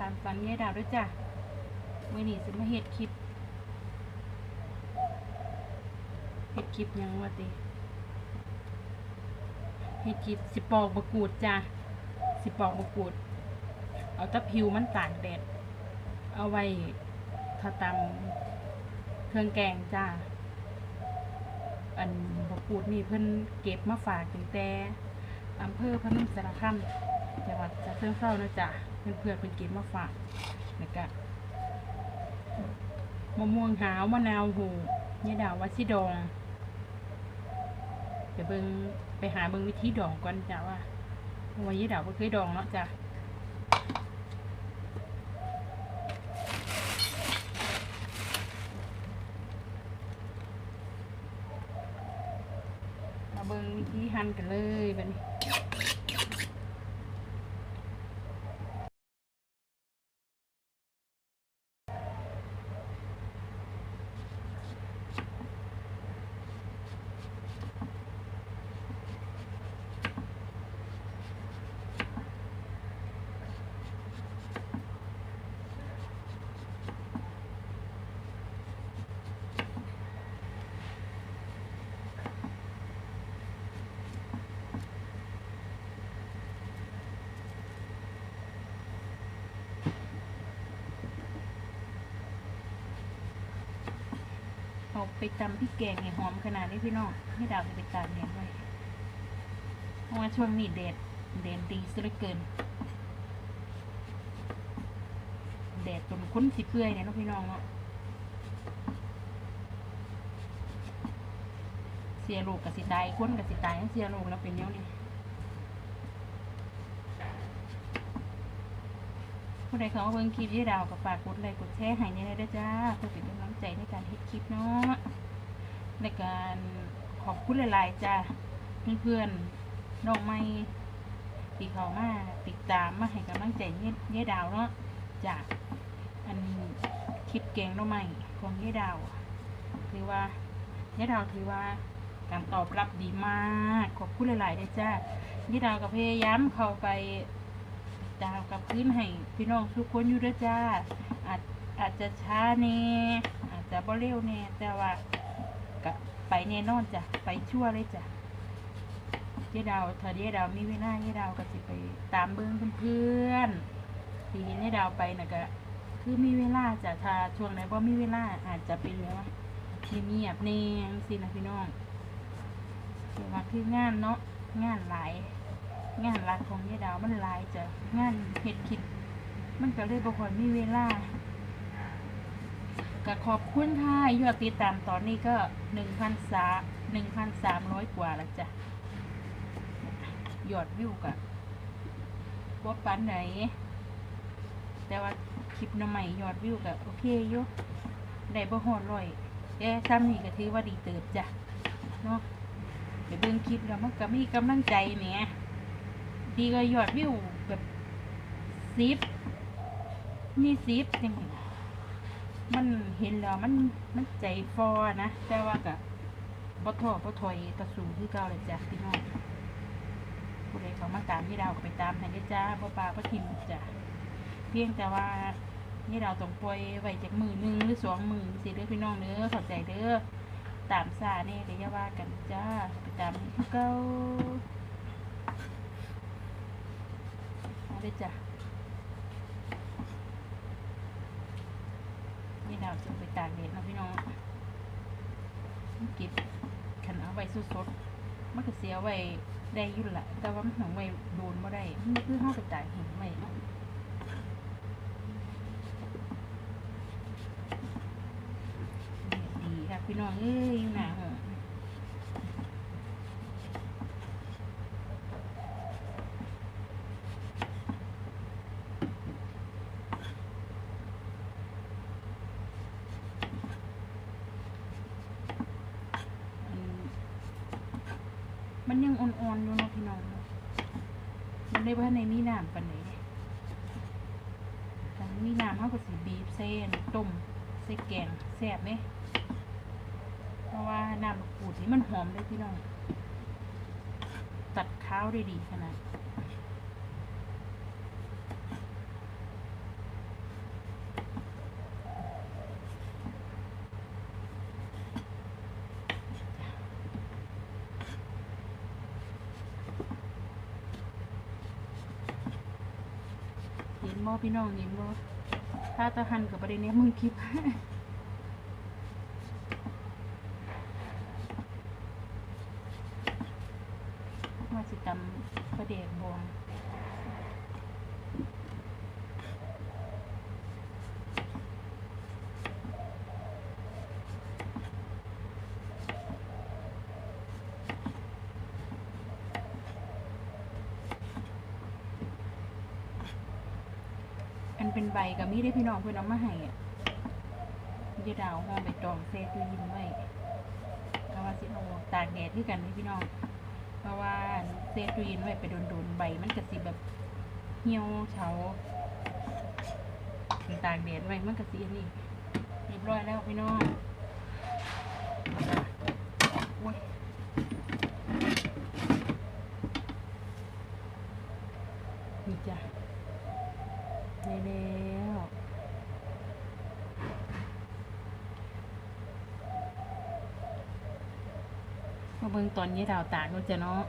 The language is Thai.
ตามฝันยายดาวด้วยจ้ะมื่อนี้สิมาเฮ็ดคลิปเฮ็ดคลิปยังวะติเฮ็ดคลิปสิปอกบะกรูดจ้ะสิปอกบะกรูด เอาตะผิวมันตากแดด เอาไว้ถ้าตำเครื่องแกงจ้า อันบะกรูดนี่เพิ่นเก็บมาฝากตั้งแต่อำเภอพนมสารคามจังหวัดฉะเชิงเทรานะจ๊ะ เพื่อนเพื่อนเพิ่นเก็บมาฝากแล้วก็มะม่วงหาวมะนาวหูเนี่ยดาววัดสิดองเดี๋ยวเบิงไปหาเบิงวิธีดองก่อนจ้ะว่าเพราะวันยี่ดาวก็เคยดองเนาะจ้ะมาเบิงวิธีหั่นกันเลยบัดนี้ เอาไปตำพริกแกงให้หอมขนาดนี้พี่น้องให้ดาวจะไปตากแดดไว้เพราะว่าช่วงนี้แดดแดดดีซะเหลือเกินแดดจนค้นสิเปื่อยเนี่ยเนาะพี่น้องเนาะเสียลูกกับสิตายค้นกับสิตายเสียลูกแล้วเป็นแนวนี้ ใดเขามาเบิ่งคลิปยี่ดาวกับฝากกดไลค์กดแชร์ให้เนี่ยด้วยจ้าเพื่อเป็นกำลังใจในการเฮ็ดคลิปเนาะในการขอบคุณหลายๆจ้าเพื่อนๆน้องไม่ตีเขามาติดตามมาให้กำลังใจเนี่ยยี่ดาวเนาะจ้าอันคลิปเก่งน้องใหม่ของยี่ดาวถือว่ายี่ดาวถือว่าการตอบรับดีมาก ขอบคุณหลายๆเลยจ้านี่ดาวกับพยายามเข้าไป กับพื้นให้พี่น้องทุกคนอยู่ด้วยจ้า อาจอาจจะช้าแน่อาจจะบ่เร็วแน่แต่ว่ากับไปแน่นอนจ้ะไปชั่วเลยจ้ะเจ๊ดาวถ้าเจ๊ดาวมีเวลาเจ๊ดาวก็สิไปตามเบิ้งเพื่อนๆที่เห็นเจ๊ดาวไปน่ะก็คือมีเวลาจ้ะถ้าช่วงไหนบ่มีเวลาอาจจะเป็นแบบว่าเงียบๆแน่สินะพี่น้องเกี่ยวกับคืองานเนาะงานหลาย งานหลักของยายดาวมันหลายจ้ะงานเห็ดคิด มันก็เลยบ่ค่อยมีเวลาก็ขอบคุณค่ะยอดติดตามตอนนี้ก็หนึ่งพันสาหนึ่งพันสามร้อยกว่าแล้วจ้ะยอดวิวกะว่าปันไหน แต่ว่าคลิปน้ำใหม่ยอดวิวกะโอเคอยู่ได้บ่ฮอดร้อยแต่ซ้ำนี่ก็ถือว่าดีเติบจ้ะเนาะเดี๋ยวเบิ่งคลิปแล้วมันก็มีกำลังใจแหม ดีก็ยอดวิวแบบซิปนี่ซิปยังไงมันเห็นแล้วมันมันใจฟอนะ แต่ว่าก็บ่ท้อบ่ถอยต่อสู้คือเก่าเลยจ้ะพี่น้องผู้ใดเขามาตามที่ดาวก็ไปตามให้ได้จ้าบ่ปลาบ่ทิมจ้ะเพียงแต่ว่านี่ดาวต้องปล่อยไว้จากมือหนึ่งหรือสองมือสิเด้อพี่น้องเด้อเข้าใจเด้อตามซาเนี่ยเดี๋ยวอย่าว่ากันจ้าไปตามเก้า เอาเลยจ้ะนี่ดาวจะไปตากแดดนะพี่น้องก็บขันเอาไว้สดๆมันก็เสียไว้ได้ยุ่นละแต่ว่ามันหนังไว้โดนบ่ได้มันคือห้าไปตากเห็นไว้เนาะดีค่ะพี่น้องเอ้ยหนาหง อืม มันยังอ่อนๆอยู่นะพี่น้อง มันได้ว่าในมีน้ำปานไหนแต่มีน้ำเขาก็สิบีบเส้นต้มใส่แกงแซ่บไหมเพราะว่าน้ำมะกรูดนี่มันหอมเลยพี่น้อง ตัดข้าวได้ดีขนาด นบ่พี่น้องเห็นบ่ถ้าตะหันกับประเด็นนี้มึงคลิปมาสิตำประเด็นบวง เป็นใบกับมีได้พี่น้องเพื่อนเอามาให้อะยาดาวห่อใบตองเซตูยินไว้เอาว่าสิเอาตากแดดที่กันนี่พี่น้อง เพราะว่าเซตูยินไว้ไปโดนๆใบมันก็สิแบบเหี่ยวเฉาตากแดดไว้มันก็สิอันนี้เรียบร้อยแล้วพี่น้องโอ้ยนี่จ้ะได้แล้ว มาเบิ่งตอนนี้ดาวตากเนาะจ้ะเนาะ